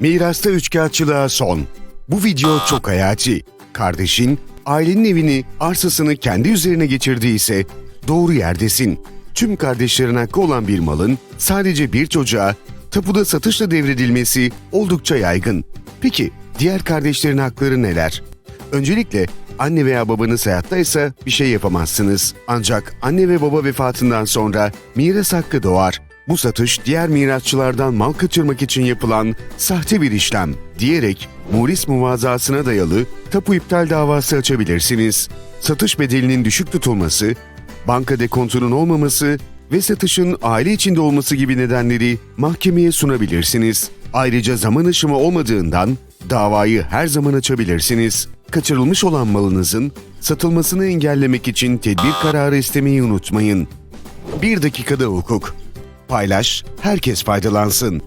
Mirasta üçkağıtçılığa son. Bu video çok hayati. Kardeşin, ailenin evini, arsasını kendi üzerine geçirdiyse doğru yerdesin. Tüm kardeşlerin hakkı olan bir malın sadece bir çocuğa tapuda satışla devredilmesi oldukça yaygın. Peki diğer kardeşlerin hakları neler? Öncelikle anne veya babanız hayattaysa bir şey yapamazsınız. Ancak anne ve baba vefatından sonra miras hakkı doğar. Bu satış diğer mirasçılardan mal kaçırmak için yapılan sahte bir işlem diyerek muris muvazasına dayalı tapu iptal davası açabilirsiniz. Satış bedelinin düşük tutulması, banka dekontunun olmaması ve satışın aile içinde olması gibi nedenleri mahkemeye sunabilirsiniz. Ayrıca zaman aşımı olmadığından davayı her zaman açabilirsiniz. Kaçırılmış olan malınızın satılmasını engellemek için tedbir kararı istemeyi unutmayın. Bir dakikada hukuk. Paylaş, herkes faydalansın.